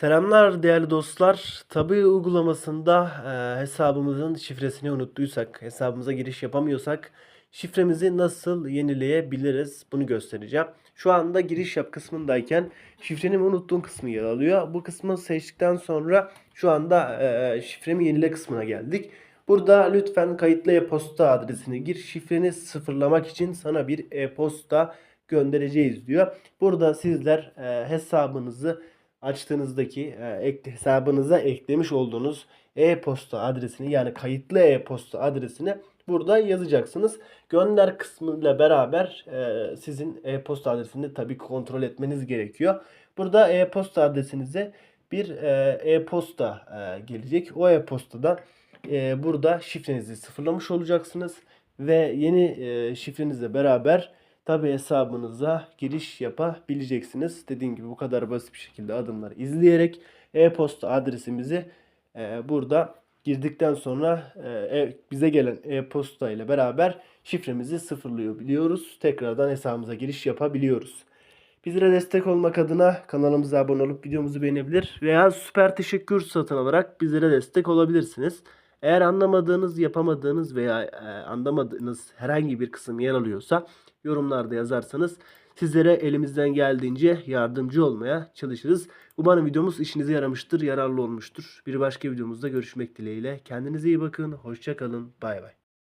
Selamlar değerli dostlar. Tabi uygulamasında e, hesabımızın şifresini unuttuysak, hesabımıza giriş yapamıyorsak şifremizi nasıl yenileyebiliriz bunu göstereceğim. Şu anda giriş yap kısmındayken şifreni unuttuğun kısmı yer alıyor. Bu kısmı seçtikten sonra şu anda e, şifremi yenile kısmına geldik. Burada lütfen kayıtlı e-posta adresini gir. Şifreni sıfırlamak için sana bir e-posta göndereceğiz diyor. Burada sizler e, hesabınızı açtığınızdaki e, hesabınıza eklemiş olduğunuz e-posta adresini yani kayıtlı e-posta adresini burada yazacaksınız. Gönder kısmıyla beraber e, sizin e-posta adresini tabii kontrol etmeniz gerekiyor. Burada e-posta adresinize bir e, e-posta gelecek. O e-postadan e, burada şifrenizi sıfırlamış olacaksınız ve yeni e, şifrenizle beraber tabi hesabınıza giriş yapabileceksiniz. Dediğim gibi bu kadar basit bir şekilde adımları izleyerek e-posta adresimizi e, burada girdikten sonra e, e- bize gelen e-posta ile beraber şifremizi sıfırlıyor biliyoruz. Tekrardan hesabımıza giriş yapabiliyoruz. Bizlere destek olmak adına kanalımıza abone olup videomuzu beğenebilir veya süper teşekkür satın alarak bizlere destek olabilirsiniz. Eğer anlamadığınız, yapamadığınız veya e, anlamadığınız herhangi bir kısım yer alıyorsa yorumlarda yazarsanız sizlere elimizden geldiğince yardımcı olmaya çalışırız. Umarım videomuz işinize yaramıştır, yararlı olmuştur. Bir başka videomuzda görüşmek dileğiyle. Kendinize iyi bakın, hoşça kalın, bay bay.